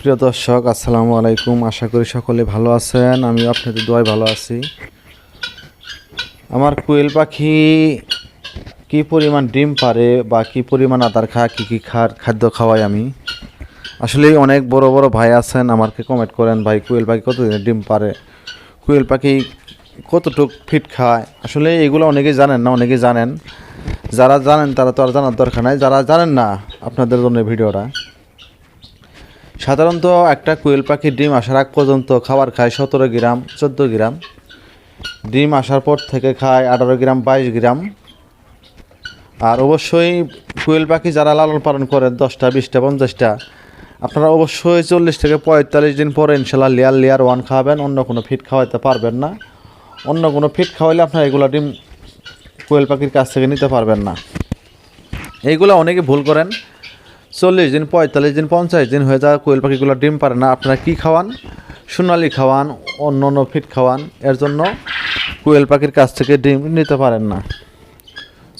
প্রিয় দর্শক, আসসালামু আলাইকুম। আশা করি সকলে ভালো আছেন। আমি আপনাদের দোয়ায় ভালো আছি। আমার কোয়েল পাখি কি পরিমাণ ডিম পারে বা কি পরিমাণ আদার খায়, কী কী খার, খাদ্য খাওয়াই আমি? আসলে অনেক বড় বড় ভাই আছেন, আমাকে কমেন্ট করেন, ভাই, কোয়েল পাখি কতদিনে ডিম পারে কোয়েল পাখি কতটুক ফিট খায়? আসলে এগুলো অনেকেই জানেন না, অনেকেই জানেন। যারা জানেন তারা তো আর জানার দরকার নাই। যারা জানেন না, আপনাদের জন্য ভিডিওটা। সাধারণত একটা কোয়েল পাখির ডিম আসার আগ পর্যন্ত খাবার খায় সতেরো গ্রাম, চোদ্দ গ্রাম। ডিম আসার পর থেকে খায় আঠারো গ্রাম, বাইশ গ্রাম। আর অবশ্যই কোয়েল পাখি যারা লালন পালন করেন, দশটা, বিশটা, পঞ্চাশটা, আপনারা অবশ্যই চল্লিশ থেকে পঁয়তাল্লিশ দিন পরে ইনশাল্লাহ লেয়ার লেয়ার ওয়ান খাওয়াবেন অন্য কোনো ফিট খাওয়াতে পারবেন না। অন্য কোনো ফিট খাওয়াইলে আপনারা এগুলো ডিম কোয়েল পাখির কাছ থেকে নিতে পারবেন না। এইগুলো অনেকে ভুল করেন। চল্লিশ দিন, পঁয়তাল্লিশ দিন, পঞ্চাশ দিন হয়ে যায় কোয়েল পাখিগুলো ডিম পারে না। আপনারা কী খাওয়ান? সোনালি খাওয়ান, অন্য অন্য ফিট খাওয়ান, এর জন্য কোয়েল পাখির কাছ থেকে ডিম নিতে পারেন না।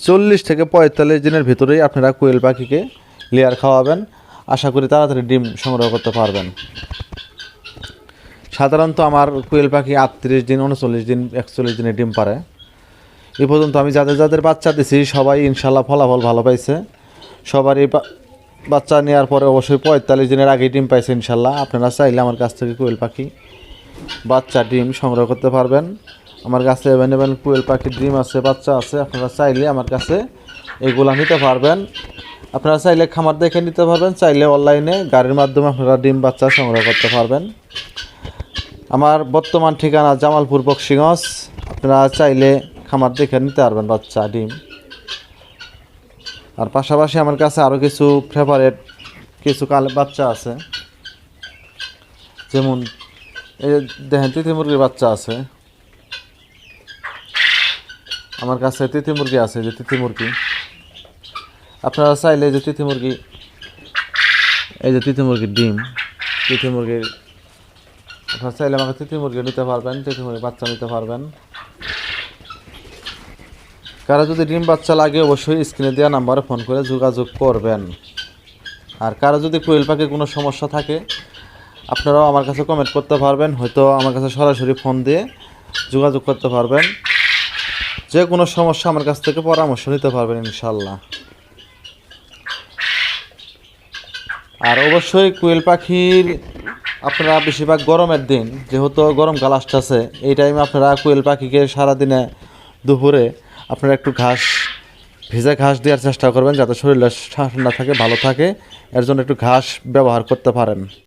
চল্লিশ থেকে পঁয়তাল্লিশ দিনের ভিতরেই আপনারা কোয়েল পাখিকে লেয়ার খাওয়াবেন। আশা করি তাড়াতাড়ি ডিম সংগ্রহ করতে পারবেন। সাধারণত আমার কোয়েল পাখি আটত্রিশ দিন, উনচল্লিশ দিন, একচল্লিশ দিনে ডিম পারে। এ পর্যন্ত আমি যাদের যাদের বাচ্চা দিছি, সবাই ইনশাল্লাহ ফলাফল ভালো পাইছে। সবারই বাচ্চা নেওয়ার পরে অবশ্যই পঁয়তাল্লিশ দিনের আগে ডিম পাইছে ইনশাল্লাহ। আপনারা চাইলে আমার কাছ থেকে কোয়েল পাখি, বাচ্চা ডিম সংগ্রহ করতে পারবেন। আমার কাছে অ্যাভেলেবেল কোয়েল পাখির ডিম আছে, বাচ্চা আছে, আপনারা চাইলে আমার কাছে এগুলা নিতে পারবেন। আপনারা চাইলে খামার দেখে নিতে পারবেন, চাইলে অনলাইনে গাড়ির মাধ্যমে আপনারা ডিম, বাচ্চা সংগ্রহ করতে পারবেন। আমার বর্তমান ঠিকানা জামালপুর বক্সিগঞ্জ। আপনারা চাইলে খামার দেখে নিতে পারবেন বাচ্চা, ডিম। আর পাশাপাশি আমার কাছে আরও কিছু ফেভারেট কিছু কালে বাচ্চা আছে। যেমন এই দেখেন তিথি মুরগির বাচ্চা আছে। আমার কাছে তিথি মুরগি আছে যে তিথি মুরগি। আপনারা চাইলে যে তিথি মুরগি, এই যে তিথি মুরগির ডিম তিথি মুরগির আপনারা চাইলে আমাকে তিথি মুরগি নিতে পারবেন তিথি মুরগির বাচ্চা নিতে পারবেন। কারও যদি ডিম বাচ্চা লাগে, অবশ্যই স্ক্রিনে দেওয়া নাম্বারে ফোন করে যোগাযোগ করবেন। আর কারও যদি কোয়েল পাখির কোনো সমস্যা থাকে, আপনারাও আমার কাছে কমেন্ট করতে পারবেন, হয়তো আমার কাছে সরাসরি ফোন দিয়ে যোগাযোগ করতে পারবেন। যে কোনো সমস্যা আমার কাছ থেকে পরামর্শ নিতে পারবেন ইনশাল্লাহ আর অবশ্যই কোয়েল পাখির আপনারা বেশিরভাগ গরমের দিন, যেহেতু গরমকাল আসতেছে, এই টাইমে আপনারা কোয়েল পাখিকে সারাদিনে দুপুরে আপনারা একটু ঘাস, ভেজা ঘাস দেওয়ার চেষ্টা করবেন যাতে শরীরটা ঠান্ডা থাকে, ভালো থাকে। এর জন্য একটু ঘাস ব্যবহার করতে পারেন।